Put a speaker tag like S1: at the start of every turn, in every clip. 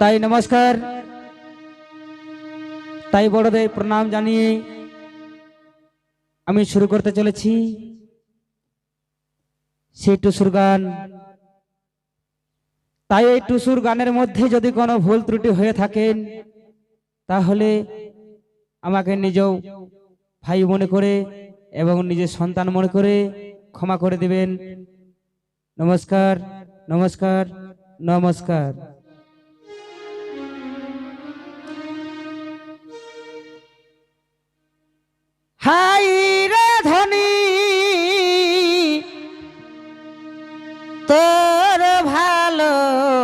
S1: তাই নমস্কার। তাই বড়দের প্রণাম জানিয়ে আমি শুরু করতে চলেছি। সেই টুসুর গান। তাই এই টুসুর গানের মধ্যে যদি কোনো ভুল ত্রুটি হয়ে থাকেন তাহলে আমাকে নিজেও ভাই মনে করে এবং নিজের সন্তান মনে করে ক্ষমা করে দিবেন। নমস্কার নমস্কার নমস্কার। হাই রে ধনী তোর ভালোবাসা।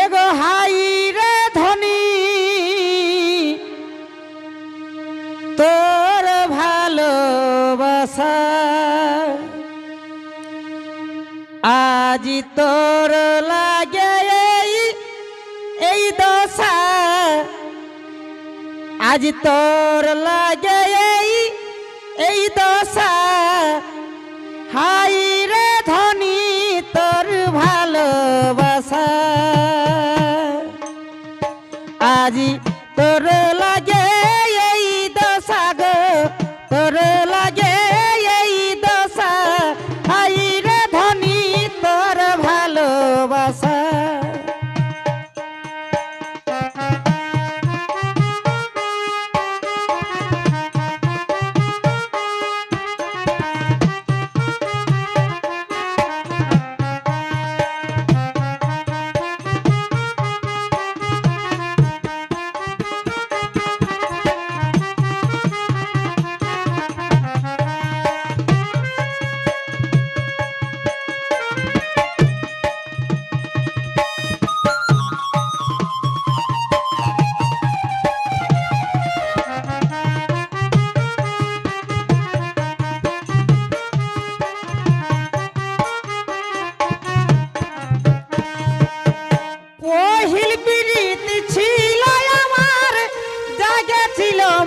S1: এগো হাই রে ধনী তোর ভালোবাসা। আজি তোর লাগে আজ তোর লাগে এই এই দশা। হাই রে ধনী তোর ভালোবাসা। আজি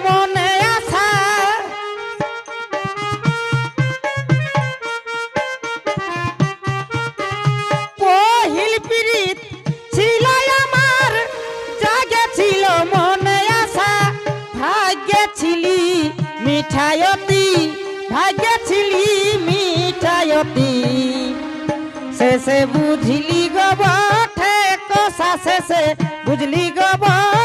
S1: মনে আশা পহিল বিরিত ছিল আমার, জাগে ছিল মনে আশা ভাগ্যে ছিলি মিঠায়তি ভাগ্যে ছিলি মিঠায়তি শেষে বুঝলি গো বঠে কষা শেষে বুঝলি গো বঠে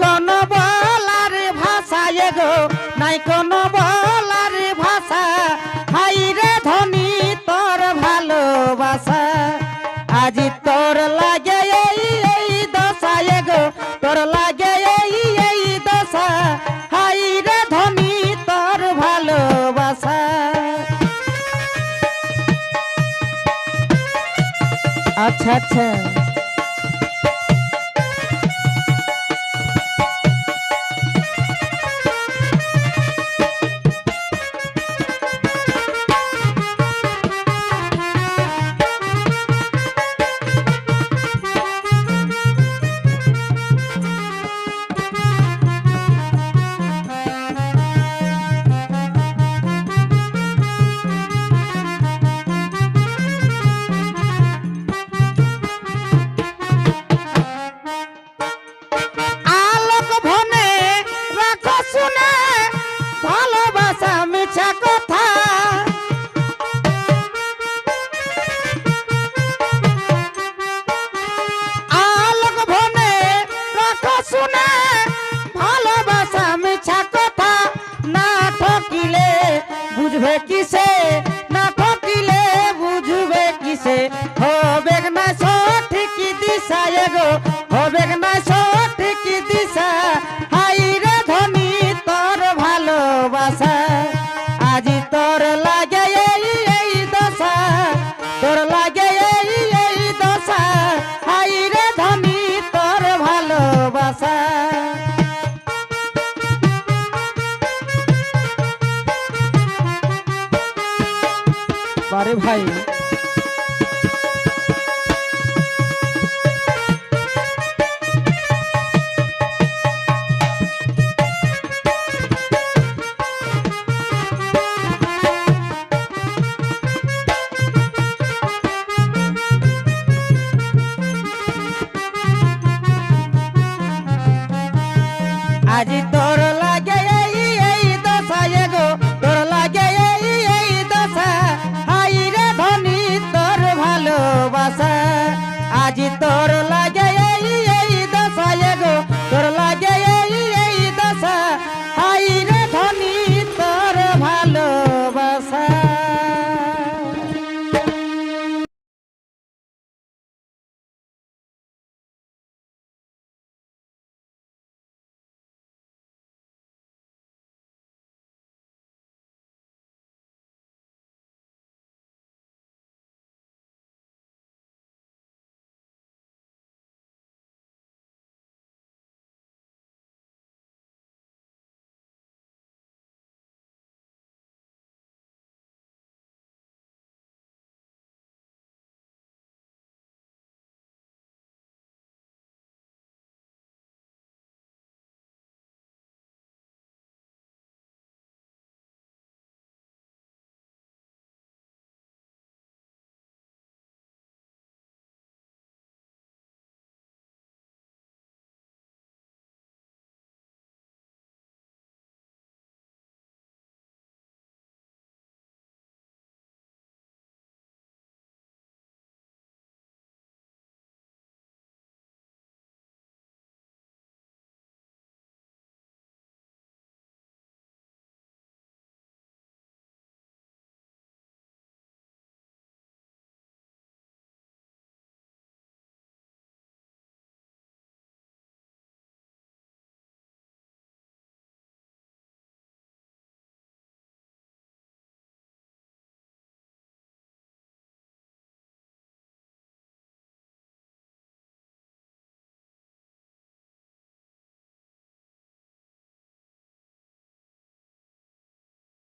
S1: কোনো বলার ভাষা এগো নাই কোনো বলার ভাষা। হাই রে ধনী, তোর ভালোবাসা। আজি তোর লাগে এই এই দশা এগো তোর লাগে এই এই দশা। হাই রে ধনী, তোর ভালোবাসা। আচ্ছা আচ্ছা। কিসে হবে না সঠিক দিশা এগো হবে না সঠিক দিশা। হাই ভালোবাসা। আজি তোর লাগে এই এই দশা। তোর লাগে এই এই দশা। হাই রে ধনী, তোর ভালোবাসা। ভাই। আজি তোর